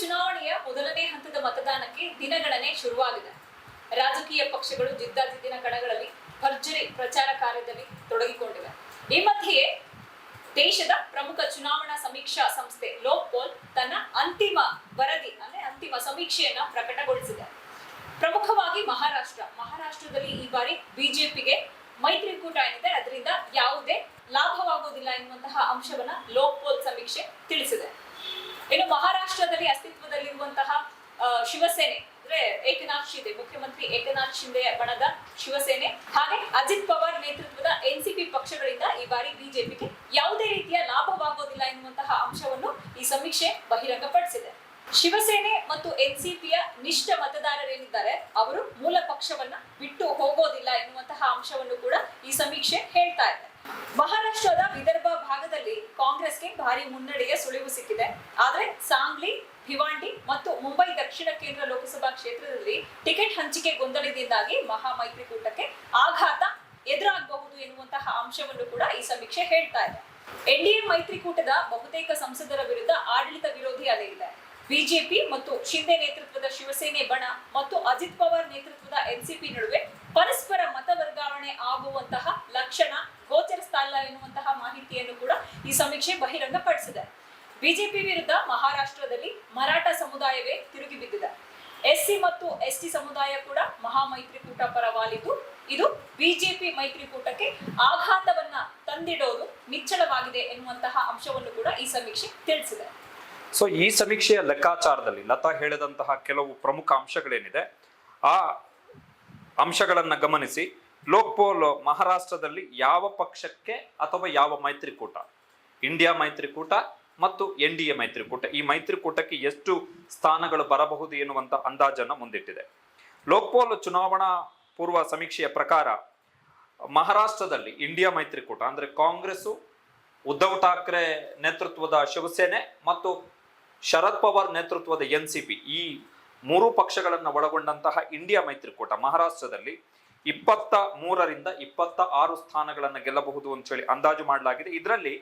ಚುನಾವಣೆಯ ಮೊದಲನೇ ಹಂತದ ಮತದಾನಕ್ಕೆ ದಿನಗಣನೆ ಶುರುವಾಗಿದೆ. ರಾಜಕೀಯ ಪಕ್ಷಗಳು ಜಿದ್ದಾಜಿದ್ದಿನ ಕಣಗಳಲ್ಲಿ ಭರ್ಜರಿ ಪ್ರಚಾರ ಕಾರ್ಯದಲ್ಲಿ ತೊಡಗಿಕೊಂಡಿವೆ. ಈ ಮಧ್ಯೆಯೇ ದೇಶದ ಪ್ರಮುಖ ಚುನಾವಣಾ ಸಮೀಕ್ಷಾ ಸಂಸ್ಥೆ ಲೋಕ್ಪೋಲ್ ತನ್ನ ಅಂತಿಮ ವರದಿ, ಅಂದ್ರೆ ಅಂತಿಮ ಸಮೀಕ್ಷೆಯನ್ನ ಪ್ರಕಟಗೊಳಿಸಿದೆ. ಪ್ರಮುಖವಾಗಿ ಮಹಾರಾಷ್ಟ್ರ. ಮಹಾರಾಷ್ಟ್ರದಲ್ಲಿ ಈ ಬಾರಿ ಬಿಜೆಪಿಗೆ ಮೈತ್ರಿಕೂಟ ಏನಿದೆ, ಅದರಿಂದ ಯಾವುದೇ ಲಾಭವಾಗುವುದಿಲ್ಲ ಎನ್ನುವಂತಹ ಅಂಶವನ್ನ ಲೋಕ್ಪೋಲ್ ಸಮೀಕ್ಷೆ ತಿಳಿಸಿದೆ. ಇನ್ನು ಮಹಾರಾಷ್ಟ್ರದಲ್ಲಿ ಅಸ್ತಿತ್ವದಲ್ಲಿರುವಂತಹ ಶಿವಸೇನೆ, ಅಂದ್ರೆ ಏಕನಾಥ್ ಶಿಂದೆ, ಮುಖ್ಯಮಂತ್ರಿ ಏಕನಾಥ್ ಶಿಂದೆ ಬಣದ ಶಿವಸೇನೆ, ಹಾಗೆ ಅಜಿತ್ ಪವಾರ್ ನೇತೃತ್ವದ ಎನ್ಸಿಪಿ ಪಕ್ಷಗಳಿಂದ ಈ ಬಾರಿ ಬಿಜೆಪಿಗೆ ಯಾವುದೇ ರೀತಿಯ ಲಾಭವಾಗೋದಿಲ್ಲ ಎನ್ನುವಂತಹ ಅಂಶವನ್ನು ಈ ಸಮೀಕ್ಷೆ ಬಹಿರಂಗಪಡಿಸಿದೆ. ಶಿವಸೇನೆ ಮತ್ತು ಎನ್ಸಿಪಿಯ ನಿಷ್ಠ ಮತದಾರರೇನಿದ್ದಾರೆ, ಅವರು ಮೂಲ ಪಕ್ಷವನ್ನ ಬಿಟ್ಟು ಹೋಗೋದಿಲ್ಲ ಎನ್ನುವಂತಹ ಅಂಶವನ್ನು ಕೂಡ ಈ ಸಮೀಕ್ಷೆ ಹೇಳ್ತಾ ಇದೆ. ಮಹಾರಾಷ್ಟ್ರದ ವಿದರ್ಭ ಭಾಗದಲ್ಲಿ ಕಾಂಗ್ರೆಸ್ಗೆ ಭಾರಿ ಮುನ್ನಡೆಯ ಸುಳಿವು ಸಿಕ್ಕಿದೆ. ಆದ್ರೆ ಸಾಂಗ್ಲಿ, ಭಿವಾಂಡಿ ಮತ್ತು ಮುಂಬೈ ದಕ್ಷಿಣ ಕೇಂದ್ರ ಲೋಕಸಭಾ ಕ್ಷೇತ್ರದಲ್ಲಿ ಟಿಕೆಟ್ ಹಂಚಿಕೆ ಗೊಂದಲದಿಂದಾಗಿ ಮಹಾ ಮೈತ್ರಿಕೂಟಕ್ಕೆ ಆಘಾತ ಎದುರಾಗಬಹುದು ಎನ್ನುವಂತಹ ಅಂಶವನ್ನು ಕೂಡ ಈ ಸಮೀಕ್ಷೆ ಹೇಳ್ತಾ ಇದೆ. ಎನ್ಡಿಎ ಮೈತ್ರಿಕೂಟದ ಬಹುತೇಕ ಸಂಸದರ ವಿರುದ್ಧ ಆಡಳಿತ ವಿರೋಧಿ ಅಲೆ ಇದೆ. ಬಿಜೆಪಿ ಮತ್ತು ಶಿಂದೆ ನೇತೃತ್ವದ ಶಿವಸೇನೆ ಬಣ ಮತ್ತು ಅಜಿತ್ ಪವಾರ್ ನೇತೃತ್ವದ ಎನ್ಸಿಪಿ ನಡುವೆ ಪರಸ್ಪರ ಮತ ವರ್ಗಾವಣೆ ಆಗುವಂತಹ ಲಕ್ಷಣ ಗೋಚರಿಸ್ತಾ ಇಲ್ಲ ಎನ್ನುವಂತಹ ಮಾಹಿತಿಯನ್ನು ಕೂಡ ಈ ಸಮೀಕ್ಷೆ ಬಹಿರಂಗಪಡಿಸಿದೆ. ಬಿಜೆಪಿ ವಿರುದ್ಧ ಮಹಾರಾಷ್ಟ್ರದಲ್ಲಿ ಮರಾಠ ಸಮುದಾಯವೇ ತಿರುಗಿ ಬಿದ್ದಿದೆ. ಎಸ್ಸಿ ಮತ್ತು ಎಸ್ಟಿ ಸಮುದಾಯ ಕೂಡ ಮಹಾ ಮೈತ್ರಿಕೂಟ ಪರವಾಲಿದ್ದು, ಇದು ಬಿಜೆಪಿ ಮೈತ್ರಿಕೂಟಕ್ಕೆ ಆಘಾತವನ್ನ ತಂದಿಡೋದು ನಿಚ್ಚಳವಾಗಿದೆ ಎನ್ನುವಂತಹ ಅಂಶವನ್ನು ಕೂಡ ಈ ಸಮೀಕ್ಷೆ ತಿಳಿಸಿದೆ. ಸೊ ಈ ಸಮೀಕ್ಷೆಯ ಲೆಕ್ಕಾಚಾರದಲ್ಲಿ ಲತಾ ಹೇಳಿದಂತಹ ಕೆಲವು ಪ್ರಮುಖ ಅಂಶಗಳೇನಿದೆ, ಆ ಅಂಶಗಳನ್ನ ಗಮನಿಸಿ. ಲೋಕ್ಪೋಲ್ ಮಹಾರಾಷ್ಟ್ರದಲ್ಲಿ ಯಾವ ಪಕ್ಷಕ್ಕೆ ಅಥವಾ ಯಾವ ಮೈತ್ರಿಕೂಟ? ಇಂಡಿಯಾ ಮೈತ್ರಿಕೂಟ ಮತ್ತು ಎನ್ ಡಿ ಎ ಮೈತ್ರಿಕೂಟ. ಈ ಮೈತ್ರಿಕೂಟಕ್ಕೆ ಎಷ್ಟು ಸ್ಥಾನಗಳು ಬರಬಹುದು ಎನ್ನುವಂತಹ ಅಂದಾಜನ್ನು ಮುಂದಿಟ್ಟಿದೆ. ಲೋಕ್ಪೋಲ್ ಚುನಾವಣಾ ಪೂರ್ವ ಸಮೀಕ್ಷೆಯ ಪ್ರಕಾರ, ಮಹಾರಾಷ್ಟ್ರದಲ್ಲಿ ಇಂಡಿಯಾ ಮೈತ್ರಿಕೂಟ ಅಂದ್ರೆ ಕಾಂಗ್ರೆಸ್ಸು, ಉದ್ಧವ್ ಠಾಕ್ರೆ ನೇತೃತ್ವದ ಶಿವಸೇನೆ ಮತ್ತು ಶರದ್ ಪವಾರ್ ನೇತೃತ್ವದ ಎನ್ ಸಿ ಪಿ ಈ ಮೂರು ಪಕ್ಷಗಳನ್ನು ಒಳಗೊಂಡಂತಹ ಇಂಡಿಯಾ ಮೈತ್ರಿಕೂಟ ಮಹಾರಾಷ್ಟ್ರದಲ್ಲಿ ಇಪ್ಪತ್ತ ಮೂರರಿಂದ ಇಪ್ಪತ್ತ ಆರು ಸ್ಥಾನಗಳನ್ನು ಗೆಲ್ಲಬಹುದು ಅಂತೇಳಿ ಅಂದಾಜು ಮಾಡಲಾಗಿದೆ. ಇದರಲ್ಲಿ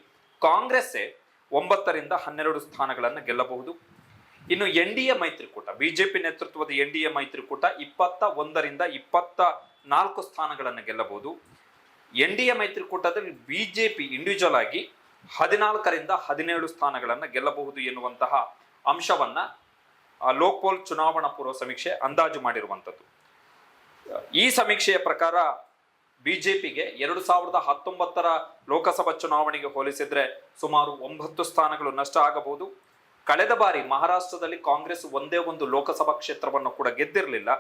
ಕಾಂಗ್ರೆಸ್ಸೇ ಒಂಬತ್ತರಿಂದ ಹನ್ನೆರಡು ಸ್ಥಾನಗಳನ್ನು ಗೆಲ್ಲಬಹುದು. ಇನ್ನು ಎನ್ ಡಿ ಎ ಮೈತ್ರಿಕೂಟ, ಬಿಜೆಪಿ ನೇತೃತ್ವದ ಎನ್ ಡಿ ಎ ಮೈತ್ರಿಕೂಟ ಇಪ್ಪತ್ತ ಒಂದರಿಂದ ಇಪ್ಪತ್ತ ನಾಲ್ಕು ಸ್ಥಾನಗಳನ್ನು ಗೆಲ್ಲಬಹುದು. ಎನ್ ಡಿ ಎ ಮೈತ್ರಿಕೂಟದಲ್ಲಿ ಬಿಜೆಪಿ ಇಂಡಿವಿಜುವಲ್ ಆಗಿ ಹದಿನಾಲ್ಕರಿಂದ ಹದಿನೇಳು ಸ್ಥಾನಗಳನ್ನು ಗೆಲ್ಲಬಹುದು ಎನ್ನುವಂತಹ ಅಂಶವನ್ನ ಲೋಕ್ಪೋಲ್ ಚುನಾವಣಾ ಪೂರ್ವ ಸಮೀಕ್ಷೆ ಅಂದಾಜು ಮಾಡಿರುವಂಥದ್ದು. ಈ ಸಮೀಕ್ಷೆಯ ಪ್ರಕಾರ ಬಿಜೆಪಿಗೆ ಎರಡು ಸಾವಿರದ ಹತ್ತೊಂಬತ್ತರ ಲೋಕಸಭಾ ಚುನಾವಣೆಗೆ ಹೋಲಿಸಿದ್ರೆ ಸುಮಾರು ಒಂಬತ್ತು ಸ್ಥಾನಗಳು ನಷ್ಟ ಆಗಬಹುದು. ಕಳೆದ ಬಾರಿ ಮಹಾರಾಷ್ಟ್ರದಲ್ಲಿ ಕಾಂಗ್ರೆಸ್ ಒಂದೇ ಒಂದು ಲೋಕಸಭಾ ಕ್ಷೇತ್ರವನ್ನು ಕೂಡ ಗೆದ್ದಿರಲಿಲ್ಲ.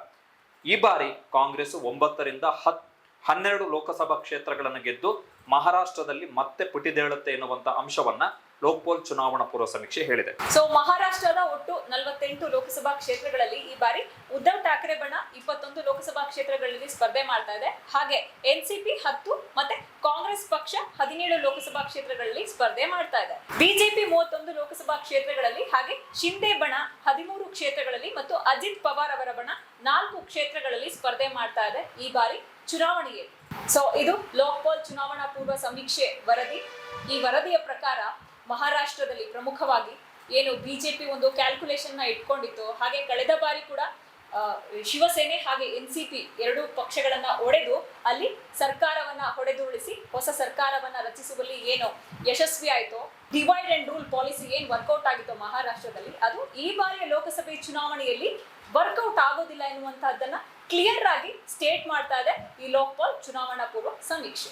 ಈ ಬಾರಿ ಕಾಂಗ್ರೆಸ್ ಒಂಬತ್ತರಿಂದ ಹತ್ ಹನ್ನೆರಡು ಲೋಕಸಭಾ ಕ್ಷೇತ್ರಗಳನ್ನು ಗೆದ್ದು ಮಹಾರಾಷ್ಟ್ರದಲ್ಲಿ ಮತ್ತೆ ಪುಟಿದೇಳುತ್ತೆ ಎನ್ನುವಂತ ಅಂಶವನ್ನ ಲೋಕ್ಪೋಲ್ ಚುನಾವಣಾ ಪೂರ್ವ ಸಮೀಕ್ಷೆ ಹೇಳಿದೆ. ಸೊ ಮಹಾರಾಷ್ಟ್ರದ ಒಟ್ಟು ನಲವತ್ತೆಂಟು ಲೋಕಸಭಾ ಕ್ಷೇತ್ರಗಳಲ್ಲಿ ಈ ಬಾರಿ ಉದ್ಧವ್ ಠಾಕ್ರೆ ಬಣ ಇಪ್ಪತ್ತೊಂದು ಲೋಕಸಭಾ ಕ್ಷೇತ್ರಗಳಲ್ಲಿ ಸ್ಪರ್ಧೆ ಮಾಡ್ತಾ ಇದೆ. ಹಾಗೆ ಎನ್ಸಿಪಿ ಹತ್ತು ಮತ್ತೆ ಕಾಂಗ್ರೆಸ್ ಪಕ್ಷ ಹದಿನೇಳು ಲೋಕಸಭಾ ಕ್ಷೇತ್ರಗಳಲ್ಲಿ ಸ್ಪರ್ಧೆ ಮಾಡ್ತಾ ಇದೆ. ಬಿಜೆಪಿ ಮೂವತ್ತೊಂದು ಲೋಕಸಭಾ ಕ್ಷೇತ್ರಗಳಲ್ಲಿ ಹಾಗೆ ಶಿಂದೆ ಬಣ ಹದಿಮೂರು ಕ್ಷೇತ್ರಗಳಲ್ಲಿ ಮತ್ತು ಅಜಿತ್ ಪವಾರ್ ಅವರ ಬಣ ನಾಲ್ಕು ಕ್ಷೇತ್ರಗಳಲ್ಲಿ ಸ್ಪರ್ಧೆ ಮಾಡ್ತಾ ಇದೆ. ಈ ಬಾರಿ ಚುನಾವಣೆಯಲ್ಲಿ ಸೊ ಇದು ಲೋಕ್ಪಾಲ್ ಚುನಾವಣಾ ಪೂರ್ವ ಸಮೀಕ್ಷೆ ವರದಿ. ಈ ವರದಿಯ ಪ್ರಕಾರ ಮಹಾರಾಷ್ಟ್ರದಲ್ಲಿ ಪ್ರಮುಖವಾಗಿ ಏನು ಬಿಜೆಪಿ ಒಂದು ಕ್ಯಾಲ್ಕುಲೇಷನ್ನ ಇಟ್ಕೊಂಡಿತ್ತು. ಹಾಗೆ ಕಳೆದ ಬಾರಿ ಕೂಡ ಶಿವಸೇನೆ ಹಾಗೆ ಎನ್ ಸಿ ಪಿ ಎರಡು ಪಕ್ಷಗಳನ್ನ ಒಡೆದು ಅಲ್ಲಿ ಸರ್ಕಾರವನ್ನ ಹೊಡೆದುರುಳಿಸಿ ಹೊಸ ಸರ್ಕಾರವನ್ನ ರಚಿಸುವಲ್ಲಿ ಏನು ಯಶಸ್ವಿ ಆಯಿತು ಡಿವೈಡ್ ಅಂಡ್ ರೂಲ್ ಪಾಲಿಸಿ ಏನ್ ವರ್ಕೌಟ್ ಆಗಿತ್ತು ಮಹಾರಾಷ್ಟ್ರದಲ್ಲಿ, ಅದು ಈ ಬಾರಿಯ ಲೋಕಸಭೆ ಚುನಾವಣೆಯಲ್ಲಿ ವರ್ಕೌಟ್ ಆಗೋದಿಲ್ಲ ಎನ್ನುವಂತಹದ್ದನ್ನ ಕ್ಲಿಯರ್ ಆಗಿ ಸ್ಟೇಟ್ ಮಾಡ್ತಾ ಇದೆ ಈ ಲೋಕಪಾಲ್ ಚುನಾವಣಾ ಪೂರ್ವ ಸಮೀಕ್ಷೆ.